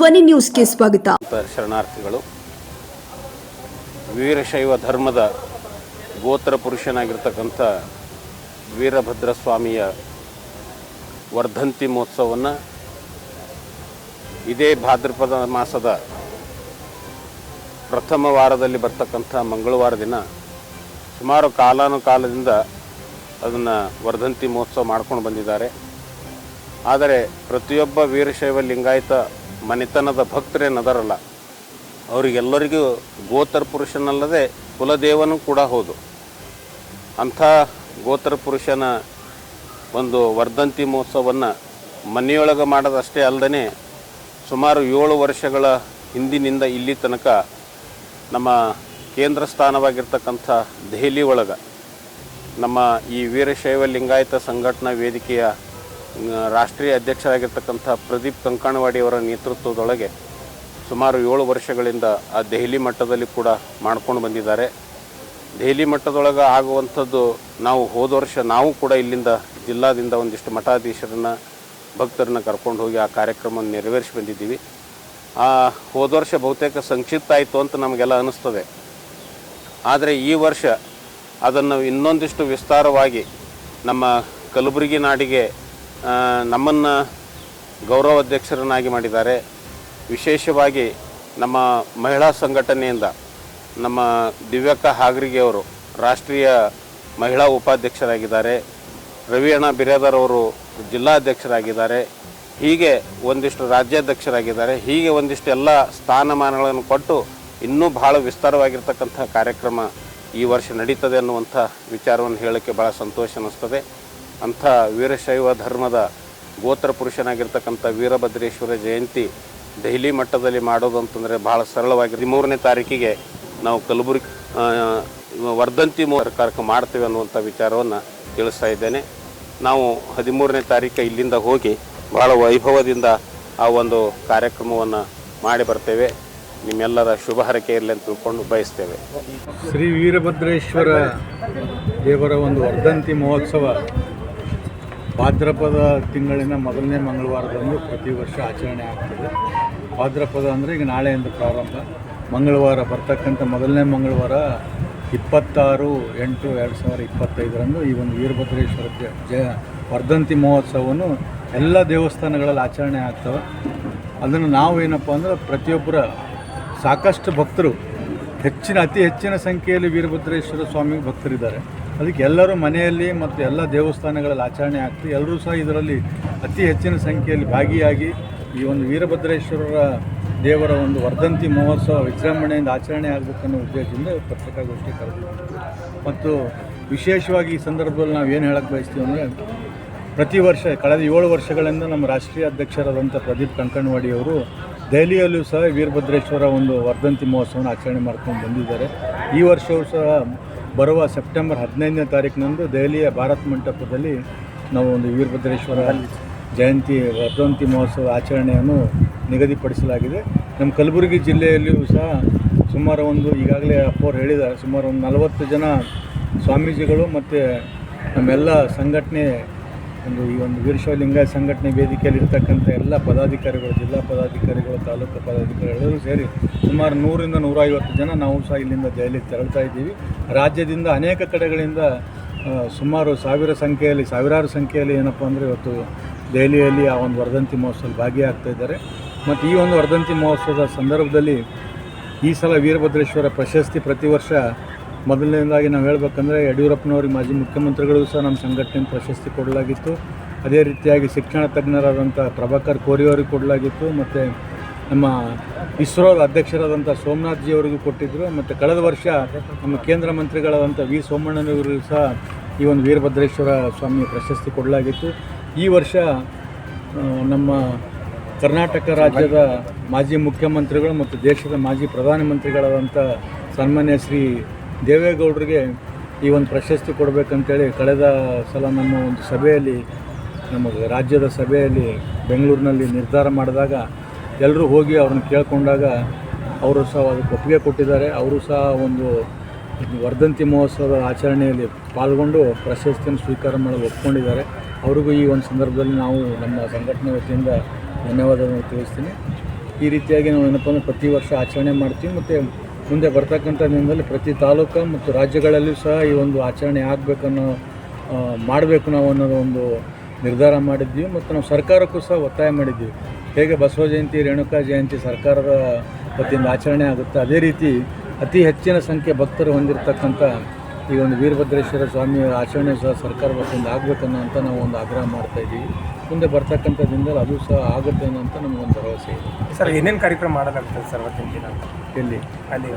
ಧ್ವನಿ ನ್ಯೂಸ್ಗೆ ಸ್ವಾಗತ. ಶರಣಾರ್ಥಿಗಳು, ವೀರಶೈವ ಧರ್ಮದ ಗೋತ್ರ ಪುರುಷನಾಗಿರ್ತಕ್ಕಂಥ ವೀರಭದ್ರ ಸ್ವಾಮಿಯ ವರ್ಧಂತಿ ಮಹೋತ್ಸವವನ್ನು ಇದೇ ಭಾದ್ರಪದ ಮಾಸದ ಪ್ರಥಮ ವಾರದಲ್ಲಿ ಬರ್ತಕ್ಕಂಥ ಮಂಗಳವಾರ ದಿನ ಸುಮಾರು ಕಾಲಾನುಕಾಲದಿಂದ ಅದನ್ನು ವರ್ಧಂತಿ ಮಹೋತ್ಸವ ಮಾಡ್ಕೊಂಡು ಬಂದಿದ್ದಾರೆ. ಆದರೆ ಪ್ರತಿಯೊಬ್ಬ ವೀರಶೈವ ಲಿಂಗಾಯತ ಮನೆತನದ ಭಕ್ತರೇನದಾರಲ್ಲ ಅವರಿಗೆಲ್ಲರಿಗೂ ಗೋತ್ರ ಪುರುಷನಲ್ಲದೆ ಕುಲದೇವನೂ ಕೂಡ ಹೌದು. ಅಂಥ ಗೋತ್ರ ಪುರುಷನ ಒಂದು ವರ್ಧಂತಿ ಮಹೋತ್ಸವವನ್ನು ಮನೆಯೊಳಗೆ ಮಾಡೋದಷ್ಟೇ ಅಲ್ಲದೆ ಸುಮಾರು ಏಳು ವರ್ಷಗಳ ಹಿಂದಿನಿಂದ ಇಲ್ಲಿ ತನಕ ನಮ್ಮ ಕೇಂದ್ರ ಸ್ಥಾನವಾಗಿರ್ತಕ್ಕಂಥ ದೆಹಲಿ ಒಳಗೆ ನಮ್ಮ ಈ ವೀರಶೈವ ಲಿಂಗಾಯತ ಸಂಘಟನಾ ವೇದಿಕೆಯ ರಾಷ್ಟ್ರೀಯ ಅಧ್ಯಕ್ಷರಾಗಿರ್ತಕ್ಕಂಥ ಪ್ರದೀಪ್ ಕಂಕಣವಾಡಿಯವರ ನೇತೃತ್ವದೊಳಗೆ ಸುಮಾರು ಏಳು ವರ್ಷಗಳಿಂದ ಆ ದೆಹಲಿ ಮಟ್ಟದಲ್ಲಿ ಕೂಡ ಮಾಡ್ಕೊಂಡು ಬಂದಿದ್ದಾರೆ. ದೆಹಲಿ ಮಟ್ಟದೊಳಗೆ ಆಗುವಂಥದ್ದು ನಾವು ಹೋದ ವರ್ಷ ನಾವು ಕೂಡ ಇಲ್ಲಿಂದ ಜಿಲ್ಲಾದಿಂದ ಒಂದಿಷ್ಟು ಮಠಾಧೀಶರನ್ನ, ಭಕ್ತರನ್ನ ಕರ್ಕೊಂಡು ಹೋಗಿ ಆ ಕಾರ್ಯಕ್ರಮವನ್ನು ನೆರವೇರಿಸಿ ಬಂದಿದ್ದೀವಿ. ಆ, ಹೋದ ವರ್ಷ ಬಹುತೇಕ ಸಂಕ್ಷಿಪ್ತ ಆಯಿತು ಅಂತ ನಮಗೆಲ್ಲ ಅನ್ನಿಸ್ತದೆ ಆದರೆ ಈ ವರ್ಷ ಅದನ್ನು ಇನ್ನೊಂದಿಷ್ಟು ವಿಸ್ತಾರವಾಗಿ ನಮ್ಮ ಕಲಬುರಗಿ ನಾಡಿಗೆ ನಮ್ಮನ್ನು ಗೌರವಾಧ್ಯಕ್ಷರನ್ನಾಗಿ ಮಾಡಿದ್ದಾರೆ. ವಿಶೇಷವಾಗಿ ನಮ್ಮ ಮಹಿಳಾ ಸಂಘಟನೆಯಿಂದ ನಮ್ಮ ದಿವ್ಯಕ್ಕ ಹಾಗ್ರಿಗೆ ಅವರು ರಾಷ್ಟ್ರೀಯ ಮಹಿಳಾ ಉಪಾಧ್ಯಕ್ಷರಾಗಿದ್ದಾರೆ. ರವಿಯಣ್ಣ ಬಿರೇದರ್ ಅವರು ಜಿಲ್ಲಾಧ್ಯಕ್ಷರಾಗಿದ್ದಾರೆ. ಹೀಗೆ ಒಂದಿಷ್ಟು ರಾಜ್ಯಾಧ್ಯಕ್ಷರಾಗಿದ್ದಾರೆ. ಹೀಗೆ ಒಂದಿಷ್ಟು ಎಲ್ಲ ಸ್ಥಾನಮಾನಗಳನ್ನು ಕೊಟ್ಟು ಇನ್ನೂ ಭಾಳ ವಿಸ್ತಾರವಾಗಿರ್ತಕ್ಕಂಥ ಕಾರ್ಯಕ್ರಮ ಈ ವರ್ಷ ನಡೀತದೆ ಅನ್ನುವಂಥ ವಿಚಾರವನ್ನು ಹೇಳೋಕ್ಕೆ ಭಾಳ ಸಂತೋಷ ಅನ್ನಿಸ್ತದೆ. ಅಂಥ ವೀರಶೈವ ಧರ್ಮದ ಗೋತ್ರ ಪುರುಷನಾಗಿರ್ತಕ್ಕಂಥ ವೀರಭದ್ರೇಶ್ವರ ಜಯಂತಿ ದೆಹಲಿ ಮಟ್ಟದಲ್ಲಿ ಮಾಡೋದು ಅಂತಂದರೆ ಭಾಳ ಸರಳವಾಗಿ ಹದಿಮೂರನೇ ತಾರೀಕಿಗೆ ನಾವು ಕಲಬುರಗಿ ವರ್ಧಂತಿ ಕಾರ್ಯಕ್ರಮ ಮಾಡ್ತೇವೆ ಅನ್ನುವಂಥ ವಿಚಾರವನ್ನು ತಿಳಿಸ್ತಾ ಇದ್ದೇನೆ. ನಾವು ಹದಿಮೂರನೇ ತಾರೀಕು ಇಲ್ಲಿಂದ ಹೋಗಿ ಭಾಳ ವೈಭವದಿಂದ ಆ ಒಂದು ಕಾರ್ಯಕ್ರಮವನ್ನು ಮಾಡಿ ಬರ್ತೇವೆ. ನಿಮ್ಮೆಲ್ಲರ ಶುಭ ಹರಕೆ ಇರಲಿ ಅಂತ ತಿಳ್ಕೊಂಡು ಬಯಸ್ತೇವೆ. ಶ್ರೀ ವೀರಭದ್ರೇಶ್ವರ ದೇವರ ಒಂದು ವರ್ಧಂತಿ ಮಹೋತ್ಸವ ಭಾದ್ರಪದ ತಿಂಗಳಿನ ಮೊದಲನೇ ಮಂಗಳವಾರದಂದು ಪ್ರತಿ ವರ್ಷ ಆಚರಣೆ ಆಗ್ತದೆ. ಭಾದ್ರಪದ ಅಂದರೆ ಈಗ ನಾಳೆಯಿಂದ ಪ್ರಾರಂಭ. ಮಂಗಳವಾರ ಬರ್ತಕ್ಕಂಥ ಮೊದಲನೇ ಮಂಗಳವಾರ ಇಪ್ಪತ್ತಾರು ಎಂಟು ಎರಡು ಸಾವಿರ ಇಪ್ಪತ್ತೈದರಂದು ಈ ಒಂದು ವೀರಭದ್ರೇಶ್ವರ ಜಯ ವರ್ಧಂತಿ ಮಹೋತ್ಸವವನ್ನು ಎಲ್ಲ ದೇವಸ್ಥಾನಗಳಲ್ಲಿ ಆಚರಣೆ ಆಗ್ತವೆ. ಅದನ್ನು ನಾವು ಏನಪ್ಪ ಅಂದ್ರೆ ಪ್ರತಿಯೊಬ್ಬರ ಸಾಕಷ್ಟು ಭಕ್ತರು, ಹೆಚ್ಚಿನ, ಅತಿ ಹೆಚ್ಚಿನ ಸಂಖ್ಯೆಯಲ್ಲಿ ವೀರಭದ್ರೇಶ್ವರ ಸ್ವಾಮಿ ಭಕ್ತರಿದ್ದಾರೆ. ಅದಕ್ಕೆ ಎಲ್ಲರೂ ಮನೆಯಲ್ಲಿ ಮತ್ತು ಎಲ್ಲ ದೇವಸ್ಥಾನಗಳಲ್ಲಿ ಆಚರಣೆ ಆಗ್ತದೆ ಎಲ್ಲರೂ ಸಹ ಇದರಲ್ಲಿ ಅತಿ ಹೆಚ್ಚಿನ ಸಂಖ್ಯೆಯಲ್ಲಿ ಭಾಗಿಯಾಗಿ ಈ ಒಂದು ವೀರಭದ್ರೇಶ್ವರರ ದೇವರ ಒಂದು ವರ್ಧಂತಿ ಮಹೋತ್ಸವ ವಿಜೃಂಭಣೆಯಿಂದ ಆಚರಣೆ ಆಗಬೇಕನ್ನೋ ಉದ್ದೇಶದಿಂದ ಪತ್ರಿಕಾಗೋಷ್ಠಿ ಕರೆದು ಮತ್ತು ವಿಶೇಷವಾಗಿ ಈ ಸಂದರ್ಭದಲ್ಲಿ ನಾವು ಏನು ಹೇಳಕ್ಕೆ ಬಯಸ್ತೀವಿ ಅಂದರೆ, ಪ್ರತಿ ವರ್ಷ, ಕಳೆದ ಏಳು ವರ್ಷಗಳಿಂದ ನಮ್ಮ ರಾಷ್ಟ್ರೀಯ ಅಧ್ಯಕ್ಷರಾದಂಥ ಪ್ರದೀಪ್ ಕಂಕಣವಾಡಿಯವರು ದೆಹಲಿಯಲ್ಲೂ ಸಹ ವೀರಭದ್ರೇಶ್ವರ ಒಂದು ವರ್ಧಂತಿ ಮಹೋತ್ಸವನ ಆಚರಣೆ ಮಾಡ್ಕೊಂಡು ಬಂದಿದ್ದಾರೆ. ಈ ವರ್ಷವೂ ಸಹ ಬರುವ ಸೆಪ್ಟೆಂಬರ್ ಹದಿನೈದನೇ ತಾರೀಕಿನಂದು ದೆಹಲಿಯ ಭಾರತ್ ಮಂಟಪದಲ್ಲಿ ನಾವು ಒಂದು ವೀರಭದ್ರೇಶ್ವರ ಜಯಂತಿ ವರ್ಧಂತಿ ಮಹೋತ್ಸವ ಆಚರಣೆಯನ್ನು ನಿಗದಿಪಡಿಸಲಾಗಿದೆ. ನಮ್ಮ ಕಲಬುರಗಿ ಜಿಲ್ಲೆಯಲ್ಲಿಯೂ ಸಹ ಸುಮಾರು ಒಂದು, ಈಗಾಗಲೇ ಅಪ್ಪವ್ರು ಹೇಳಿದ್ದಾರೆ ಸುಮಾರು ಒಂದು ನಲವತ್ತು ಜನ ಸ್ವಾಮೀಜಿಗಳು ಮತ್ತು ನಮ್ಮೆಲ್ಲ ಸಂಘಟನೆ ಒಂದು ಈ ಒಂದು ವೀರಶೈವ ಲಿಂಗಾಯತ ಸಂಘಟನೆ ವೇದಿಕೆಯಲ್ಲಿ ಇರ್ತಕ್ಕಂಥ ಎಲ್ಲ ಪದಾಧಿಕಾರಿಗಳು, ಜಿಲ್ಲಾ ಪದಾಧಿಕಾರಿಗಳು, ತಾಲೂಕು ಪದಾಧಿಕಾರಿಗಳು ಸೇರಿ ಸುಮಾರು ನೂರಿಂದ ನೂರೈವತ್ತು ಜನ ನಾವು ಸಹ ಇಲ್ಲಿಂದ ದೆಹಲಿಗೆ ತೆರಳ್ತಾ ಇದ್ದೀವಿ. ರಾಜ್ಯದಿಂದ ಅನೇಕ ಕಡೆಗಳಿಂದ ಸುಮಾರು ಸಾವಿರ ಸಂಖ್ಯೆಯಲ್ಲಿ, ಸಾವಿರಾರು ಸಂಖ್ಯೆಯಲ್ಲಿ ಏನಪ್ಪ ಅಂದರೆ ಇವತ್ತು ದೆಹಲಿಯಲ್ಲಿ ಆ ಒಂದು ವರ್ಧಂತಿ ಮಹೋತ್ಸವದಲ್ಲಿ ಭಾಗಿಯಾಗ್ತಾ ಇದ್ದಾರೆ. ಮತ್ತು ಈ ಒಂದು ವರ್ಧಂತಿ ಮಹೋತ್ಸವದ ಸಂದರ್ಭದಲ್ಲಿ ಈ ಸಲ ವೀರಭದ್ರೇಶ್ವರ ಪ್ರಶಸ್ತಿ ಪ್ರತಿ ವರ್ಷ ಮೊದಲನೇದಾಗಿ ನಾವು ಹೇಳ್ಬೇಕಂದ್ರೆ ಯಡಿಯೂರಪ್ಪನವ್ರಿಗೆ ಮಾಜಿ ಮುಖ್ಯಮಂತ್ರಿಗಳಿಗೂ ಸಹ ನಮ್ಮ ಸಂಘಟನೆ ಪ್ರಶಸ್ತಿ ಕೊಡಲಾಗಿತ್ತು. ಅದೇ ರೀತಿಯಾಗಿ ಶಿಕ್ಷಣ ತಜ್ಞರಾದಂಥ ಪ್ರಭಾಕರ್ ಕೋರಿ ಅವರಿಗೆ ಕೊಡಲಾಗಿತ್ತು. ಮತ್ತು ನಮ್ಮ ಇಸ್ರೋದ ಅಧ್ಯಕ್ಷರಾದಂಥ ಸೋಮನಾಥ್ ಜಿ ಅವರಿಗೂ ಕೊಟ್ಟಿದ್ದರು ಮತ್ತು ಕಳೆದ ವರ್ಷ ನಮ್ಮ ಕೇಂದ್ರ ಮಂತ್ರಿಗಳಾದಂಥ ವಿ ಸೋಮಣ್ಣನವರಿಗೂ ಸಹ ಈ ಒಂದು ವೀರಭದ್ರೇಶ್ವರ ಸ್ವಾಮಿ ಪ್ರಶಸ್ತಿ ಕೊಡಲಾಗಿತ್ತು. ಈ ವರ್ಷ ನಮ್ಮ ಕರ್ನಾಟಕ ರಾಜ್ಯದ ಮಾಜಿ ಮುಖ್ಯಮಂತ್ರಿಗಳು ಮತ್ತು ದೇಶದ ಮಾಜಿ ಪ್ರಧಾನಮಂತ್ರಿಗಳಾದಂಥ ಸನ್ಮಾನ್ಯ ಶ್ರೀ ದೇವೇಗೌಡರಿಗೆ ಈ ಒಂದು ಪ್ರಶಸ್ತಿ ಕೊಡಬೇಕಂತೇಳಿ ಕಳೆದ ಸಲ ನಮ್ಮ ಒಂದು ಸಭೆಯಲ್ಲಿ, ನಮ್ಮ ರಾಜ್ಯದ ಸಭೆಯಲ್ಲಿ ಬೆಂಗಳೂರಿನಲ್ಲಿ ನಿರ್ಧಾರ ಮಾಡಿದಾಗ ಎಲ್ಲರೂ ಹೋಗಿ ಅವ್ರನ್ನ ಕೇಳಿಕೊಂಡಾಗ ಅವರು ಸಹ ಅದಕ್ಕೆ ಒಪ್ಪಿಗೆ ಕೊಟ್ಟಿದ್ದಾರೆ. ಅವರು ಸಹ ಒಂದು ವರ್ಧಂತಿ ಮಹೋತ್ಸವದ ಆಚರಣೆಯಲ್ಲಿ ಪಾಲ್ಗೊಂಡು ಪ್ರಶಸ್ತಿಯನ್ನು ಸ್ವೀಕಾರ ಮಾಡಲು ಒಪ್ಕೊಂಡಿದ್ದಾರೆ. ಅವ್ರಿಗೂ ಈ ಒಂದು ಸಂದರ್ಭದಲ್ಲಿ ನಾವು ನಮ್ಮ ಸಂಘಟನೆ ವತಿಯಿಂದ ಧನ್ಯವಾದವನ್ನು ತಿಳಿಸ್ತೀನಿ. ಈ ರೀತಿಯಾಗಿ ನಾವು ಏನಪ್ಪ ಅಂದರೆ ಪ್ರತಿ ವರ್ಷ ಆಚರಣೆ ಮಾಡ್ತೀವಿ. ಮತ್ತು ಮುಂದೆ ಬರ್ತಕ್ಕಂಥ ದಿನದಲ್ಲಿ ಪ್ರತಿ ತಾಲೂಕು ಮತ್ತು ರಾಜ್ಯಗಳಲ್ಲೂ ಸಹ ಈ ಒಂದು ಆಚರಣೆ ಆಗಬೇಕನ್ನೋ ಮಾಡಬೇಕು ನಾವು ಅನ್ನೋದು ಒಂದು ನಿರ್ಧಾರ ಮಾಡಿದ್ವಿ ಮತ್ತು ನಾವು ಸರ್ಕಾರಕ್ಕೂ ಸಹ ಒತ್ತಾಯ ಮಾಡಿದ್ವಿ ಹೇಗೆ ಬಸವ ಜಯಂತಿ, ರೇಣುಕಾ ಜಯಂತಿ ಸರ್ಕಾರದ ವತಿಯಿಂದ ಆಚರಣೆ ಆಗುತ್ತೆ, ಅದೇ ರೀತಿ ಅತಿ ಹೆಚ್ಚಿನ ಸಂಖ್ಯೆ ಭಕ್ತರು ಹೊಂದಿರತಕ್ಕಂಥ ಈ ಒಂದು ವೀರಭದ್ರೇಶ್ವರ ಸ್ವಾಮಿ ಆಚರಣೆ ಸಹ ಸರ್ಕಾರ ವತಿಯಿಂದ ಆಗಬೇಕನ್ನೋ ಅಂತ ನಾವು ಒಂದು ಆಗ್ರಹ ಮಾಡ್ತಾ ಇದ್ದೀವಿ. ಮುಂದೆ ಬರ್ತಕ್ಕಂಥ ದಿನದಲ್ಲಿ ಅದು ಸಹ ಆಗುತ್ತೆ ಅನ್ನೋಂಥ ನಮಗೊಂದು ಭರವಸೆ ಇದೆ. ಸರ್ ಏನೇನು ಕಾರ್ಯಕ್ರಮ ಮಾಡಲಾಗ್ತದೆ ಸರ್ ಅವತ್ತಿನ ದಿನ? ಎಲ್ಲಿ? ಅಲ್ಲಿ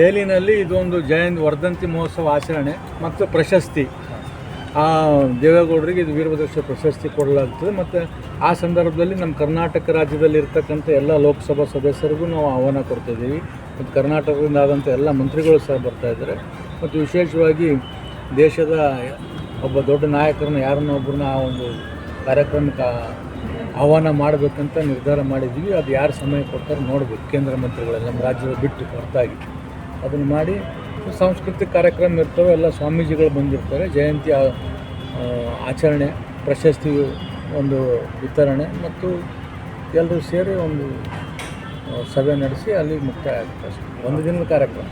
ದೆಹಲಿನಲ್ಲಿ ಇದೊಂದು ಜಯಂತಿ ವರ್ಧಂತಿ ಮಹೋತ್ಸವ ಆಚರಣೆ ಮತ್ತು ಪ್ರಶಸ್ತಿ. ಆ ದೇವೇಗೌಡರಿಗೆ ಇದು ವೀರಭದ್ರೇಶ್ವರ ಪ್ರಶಸ್ತಿ ಕೊಡಲಾಗ್ತದೆ. ಮತ್ತು ಆ ಸಂದರ್ಭದಲ್ಲಿ ನಮ್ಮ ಕರ್ನಾಟಕ ರಾಜ್ಯದಲ್ಲಿ ಇರ್ತಕ್ಕಂಥ ಎಲ್ಲ ಲೋಕಸಭಾ ಸದಸ್ಯರಿಗೂ ನಾವು ಆಹ್ವಾನ ಕೊಡ್ತಾಯಿದ್ದೀವಿ ಮತ್ತು ಕರ್ನಾಟಕದಿಂದ ಆದಂಥ ಎಲ್ಲ ಮಂತ್ರಿಗಳು ಸಹ ಬರ್ತಾ ಇದ್ದಾರೆ. ಮತ್ತು ವಿಶೇಷವಾಗಿ ದೇಶದ ಒಬ್ಬ ದೊಡ್ಡ ನಾಯಕರನ್ನ ಯಾರನ್ನ ಒಬ್ಬರನ್ನ ಆ ಒಂದು ಕಾರ್ಯಕ್ರಮಕ್ಕೆ ಆಹ್ವಾನ ಮಾಡಬೇಕಂತ ನಿರ್ಧಾರ ಮಾಡಿದ್ವಿ ಅದು ಯಾರು ಸಮಯ ಕೊಡ್ತಾರೆ ನೋಡಬೇಕು. ಕೇಂದ್ರ ಮಂತ್ರಿಗಳೆಲ್ಲ ನಮ್ಮ ರಾಜ್ಯದ ಬಿಟ್ಟು ಹೊರತಾಗಿ. ಅದನ್ನು ಮಾಡಿ ಸಾಂಸ್ಕೃತಿಕ ಕಾರ್ಯಕ್ರಮ ಇರ್ತವೆ. ಎಲ್ಲ ಸ್ವಾಮೀಜಿಗಳು ಬಂದಿರ್ತಾರೆ. ಜಯಂತಿ ಆಚರಣೆ, ಪ್ರಶಸ್ತಿ ಒಂದು ವಿತರಣೆ ಮತ್ತು ಎಲ್ಲರೂ ಸೇರಿ ಒಂದು ಸಭೆ ನಡೆಸಿ ಅಲ್ಲಿ ಮುಕ್ತಾಯ ಆಗುತ್ತೆ ಅಷ್ಟೇ ಒಂದು ದಿನದ ಕಾರ್ಯಕ್ರಮ.